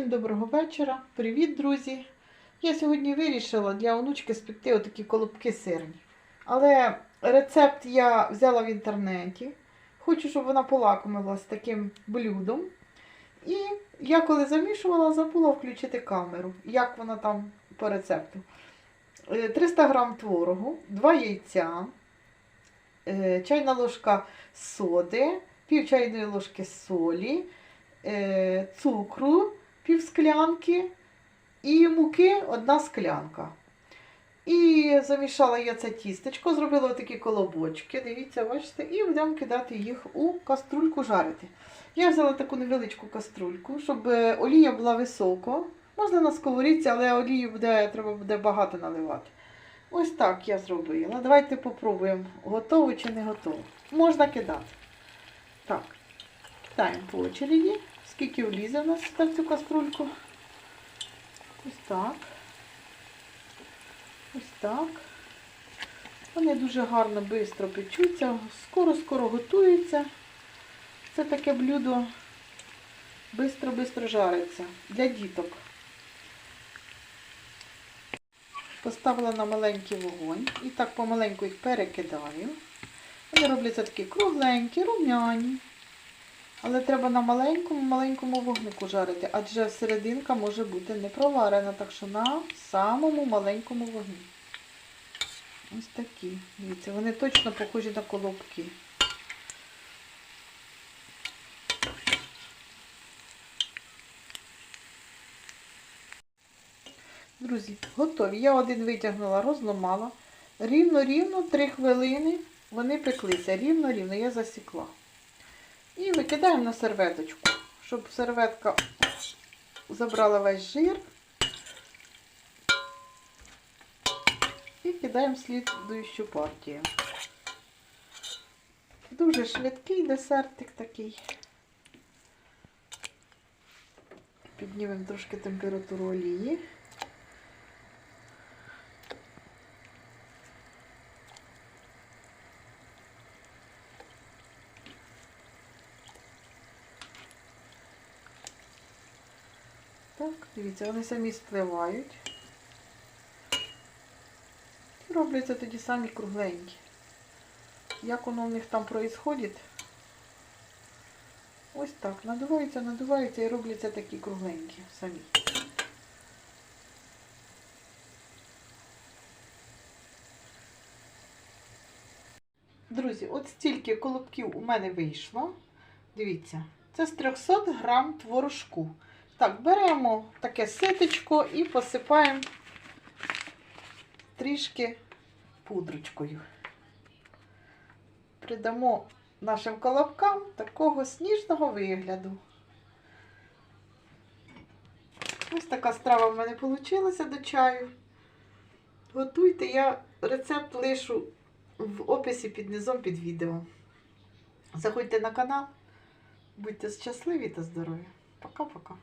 доброго вечора. Привіт, друзі! Я сьогодні вирішила для онучки спекти отакі колобки сирні. Але рецепт я взяла в інтернеті. Хочу, щоб вона полакомилась таким блюдом. І я коли замішувала, забула включити камеру. Як вона там по рецепту. Е, 300 грам творогу, 2 яйця, е, чайна ложка соди, пів чайної ложки солі, е, цукру, пів склянки і муки одна склянка. І замішала я це тістечко, зробила такі колобочки, дивіться, бачите, і будемо кидати їх у каструльку жарити. Я взяла таку невеличку каструльку, щоб е, олія була високо. Можна на сковорідці, але олії буде, треба буде багато наливати. Ось так я зробила. Давайте попробуємо, готово чи не готово. Можна кидати. Так, кидаємо по очереді. Скільки влізе в нас в цю каструльку. Ось так. Ось так. Вони дуже гарно, швидко печуться, скоро-скоро готуються. Це таке блюдо швидко-швидко жариться для діток. Поставила на маленький вогонь і так помаленьку їх перекидаю. Вони робляться такі кругленькі, рум'яні. Але треба на маленькому-маленькому вогнику жарити, адже серединка може бути не проварена, так що на самому маленькому вогні. Ось такі. Дивіться, вони точно похожі на колобки. Друзі, готові. Я один витягнула, розламала. Рівно-рівно 3 хвилини вони пеклися. Рівно-рівно я засікла. І викидаємо на серветочку, щоб серветка забрала весь жир. І кидаємо слідуючу партію. Дуже швидкий десертик такий. Піднімемо трошки температуру олії. Так, дивіться, вони самі спливають. І робляться тоді самі кругленькі. Як воно в них там проїсходить? Ось так, надуваються, надуваються і робляться такі кругленькі самі. Друзі, от стільки колобків у мене вийшло. Дивіться, це з 300 грам творожку. Так, беремо таке ситечко і посипаємо трішки пудрочкою. Придамо нашим колобкам такого сніжного вигляду. Ось така страва в мене вийшла до чаю. Готуйте, я рецепт лишу в описі під низом під відео. Заходьте на канал, будьте щасливі та здорові. Пока-пока.